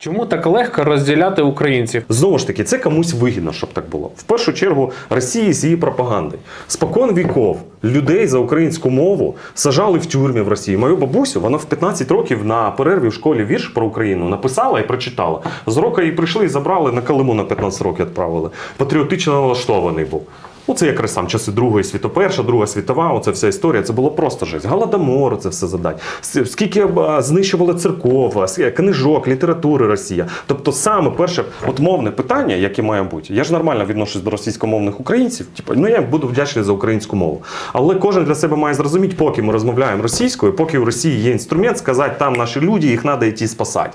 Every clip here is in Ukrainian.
Чому так легко розділяти українців? Знову ж таки, це комусь вигідно, щоб так було. В першу чергу Росії з її пропагандою. Спокон віков людей за українську мову сажали в тюрмі в Росії. Мою бабусю, вона в 15 років на перерві в школі вірш про Україну написала і прочитала. З року її прийшли і забрали на Калиму на 15 років відправили. Патріотично налаштований був. Ну, це якраз сам часи Другої світу, перша, Друга світова, оця вся історія. Це було просто жесть. Голодомор, це все задать. Скільки знищували церков, книжок, літератури Росія. Тобто, саме перше от мовне питання, яке має бути. Я ж нормально відношусь до російськомовних українців. Типу, ну я буду вдячний за українську мову. Але кожен для себе має зрозуміти, поки ми розмовляємо російською, поки в Росії є інструмент, сказати, там наші люди, їх треба йти спасати.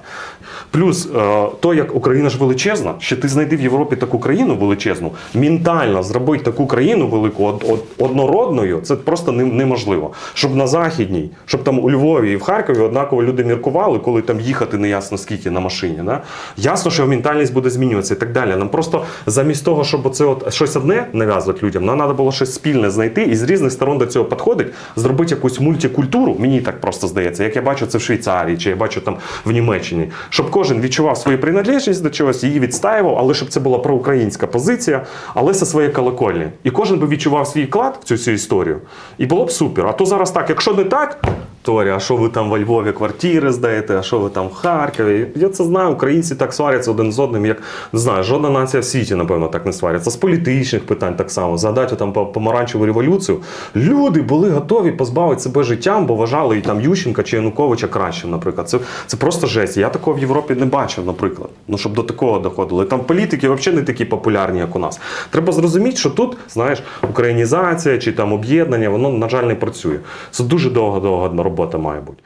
Плюс е, то, як Україна ж величезна, ще ти знайди в Європі таку країну величезну, ментально зробити таку країну велику од, од- однородною, це просто нем- неможливо. Щоб на західній, щоб там у Львові і в Харкові однаково люди міркували, коли там їхати не ясно скільки на машині. Да? Ясно, що ментальність буде змінюватися і так далі. Нам просто замість того, щоб оце от щось одне нав'язувати людям, нам треба було щось спільне знайти і з різних сторон до цього підходить, зробити якусь мультикультуру. Мені так просто здається, як я бачу це в Швейцарії, чи я бачу там в Німеччині, щоб кожен відчував свою приналежність до чогось, її відстаював, але щоб це була проукраїнська позиція, але зі своєї колокольні. І кожен би відчував свій вклад в цю всю історію. І було б супер. А то зараз так, якщо не так. Торі, а що ви там во Львові квартири здаєте, а що ви там в Харкові? Я це знаю, українці так сваряться один з одним, як не знаю, жодна нація в світі, напевно, так не сваряться. З політичних питань так само. Згадайте там по- помаранчеву революцію. Люди були готові позбавити себе життям, бо вважали і там Ющенка чи Януковича кращим, наприклад. Це, це просто жесть. Я такого в Європі не бачив, наприклад. Ну, щоб до такого доходило. І Там політики взагалі не такі популярні, як у нас. Треба зрозуміти, що тут, знаєш, українізація чи там об'єднання, воно, на жаль, не працює. Це дуже довга робота має бути.